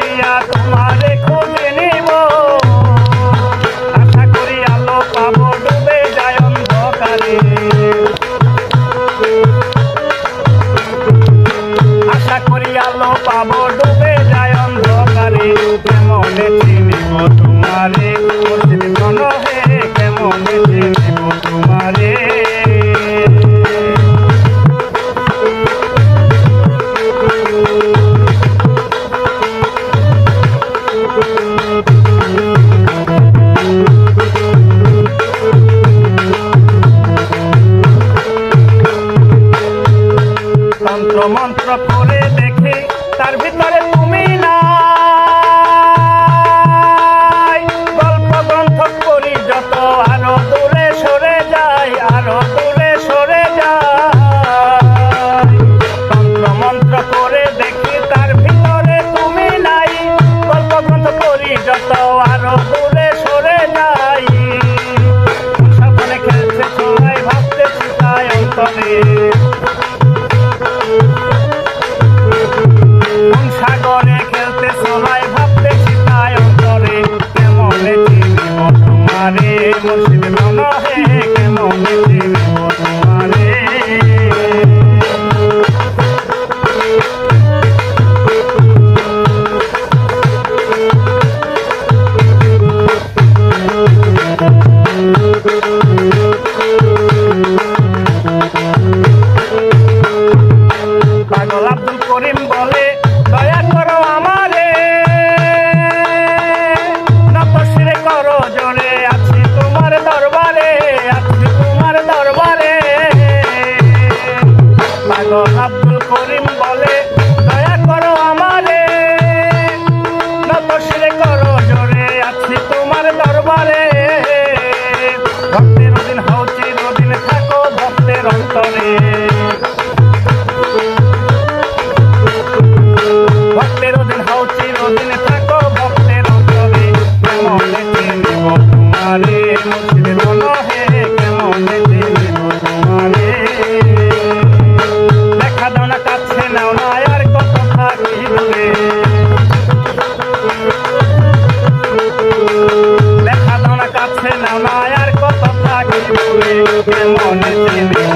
করিয়া তোমারে খুঁজে নিব। আশা করি আলো পাবো, ডুবে যায় অন্ধকারে। আশা করি আলো পাবো, ডুবে যায় অন্ধকারে। মনে তন্ত্র মন্ত্র করে দেখে তার ভিতরে love. আমায় আর কত লাগে মনে